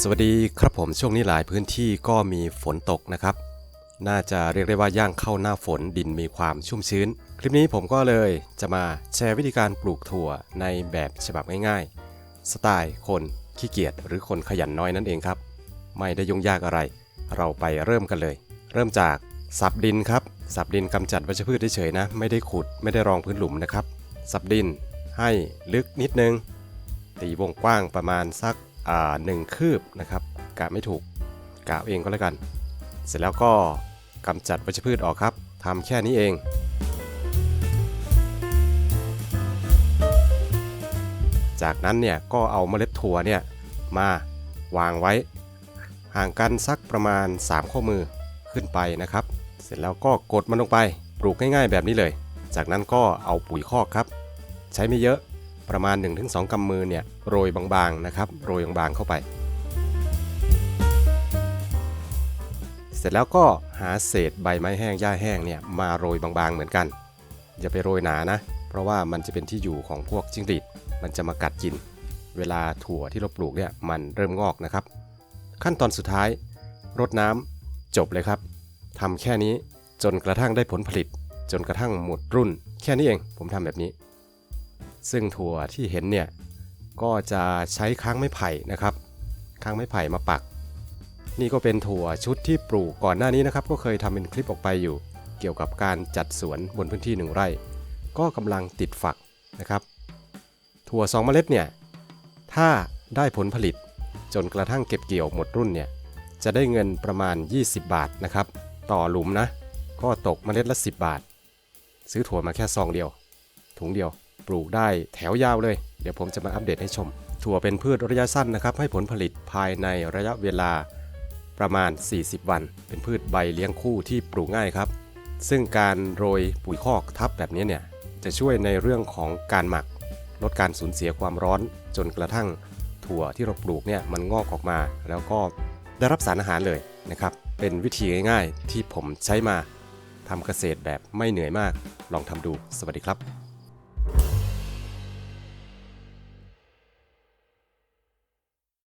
สวัสดีครับผมช่วงนี้หลายพื้นที่ก็มีฝนตกนะครับ น่าจะเรียกได้ว่าย่างเข้าหน้าฝนดินมีความชุ่มชื้น คลิปนี้ผมก็เลยจะมาแชร์วิธีการปลูกถั่วในแบบฉบับง่ายๆ สไตล์คนขี้เกียจหรือคนขยันน้อยนั่นเองครับ ไม่ได้ยุ่งยากอะไร เราไปเริ่มกันเลย เริ่มจากสับดินครับ สับดินกำจัดวัชพืชเฉยๆนะ ไม่ได้ขุดไม่ได้รองพื้นหลุมนะครับ สับดินให้ลึกนิดนึง ตีวงกว้างประมาณสัก หนึ่งคืบนะครับกะไม่ถูกกะเอาเองก็แล้วกัน เสร็จแล้วก็กำจัดวัชพืชออกครับทำแค่นี้เอง จากนั้นเนี่ยก็เอาเมล็ดถั่วเนี่ยมาวางไว้ ห่างกันสักประมาณ 3 ข้อมือขึ้นไปนะครับ เสร็จแล้วก็กดมันลงไปปลูกง่ายๆแบบนี้เลย จากนั้นก็เอาปุ๋ยคอกครับ ใช้ไม่เยอะ ประมาณ 1-2กำมือเนี่ยโรยบางๆนะครับโรยบางๆเข้าไป เสร็จแล้วก็หาเศษใบไม้แห้งหญ้าแห้งเนี่ยมาโรยบางๆเหมือนกัน อย่าไปโรยหนานะ เพราะว่ามันจะเป็นที่อยู่ของพวกจิ้งหรีดมันจะมากัดกิน เวลาถั่วที่เราปลูกเนี่ยมันเริ่มงอกนะครับ ขั้นตอนสุดท้ายรดน้ำจบเลยครับทำแค่นี้จนกระทั่งได้ผลผลิต จนกระทั่งหมดรุ่น แค่นี้เองผมทำแบบนี้ ซึ่งถั่วที่เห็นเนี่ยก็จะใช้ค้างไม้ไผ่นะครับค้างไม้ไผ่มาปัก นี่ก็เป็นถั่วชุดที่ปลูกก่อนหน้านี้นะครับ ก็เคยทำเป็นคลิปออกไปอยู่ เกี่ยวกับการจัดสวนบนพื้นที่หนึ่งไร่ ก็กำลังติดฝักนะครับ ถั่วสองเมล็ดเนี่ยถ้าได้ผลผลิตจนกระทั่งเก็บเกี่ยวหมดรุ่นเนี่ยจะได้เงินประมาณ 20 บาทนะครับ ต่อหลุมนะ ก็ตกเมล็ดละ 10 บาท ซื้อถั่วมาแค่ซองเดียว ถุงเดียว ลูกได้แถวยาวเลย เดี๋ยวผมจะมาอัปเดตให้ชม ถั่วเป็นพืชระยะสั้นนะครับ ให้ผลผลิตภายในระยะเวลาประมาณ 40 วัน เป็นพืชใบเลี้ยงคู่ที่ปลูกง่ายครับ ซึ่งการโรยปุ๋ยคอกทับแบบนี้เนี่ยจะช่วยในเรื่องของการหมัก ลดการสูญเสียความร้อน จนกระทั่งถั่วที่เราปลูกเนี่ยมันงอกออกมา แล้วก็ได้รับสารอาหารเลยนะครับเป็นวิธีง่ายๆที่ผมใช้มาทำเกษตรแบบไม่เหนื่อยมาก ลองทำดู สวัสดีครับ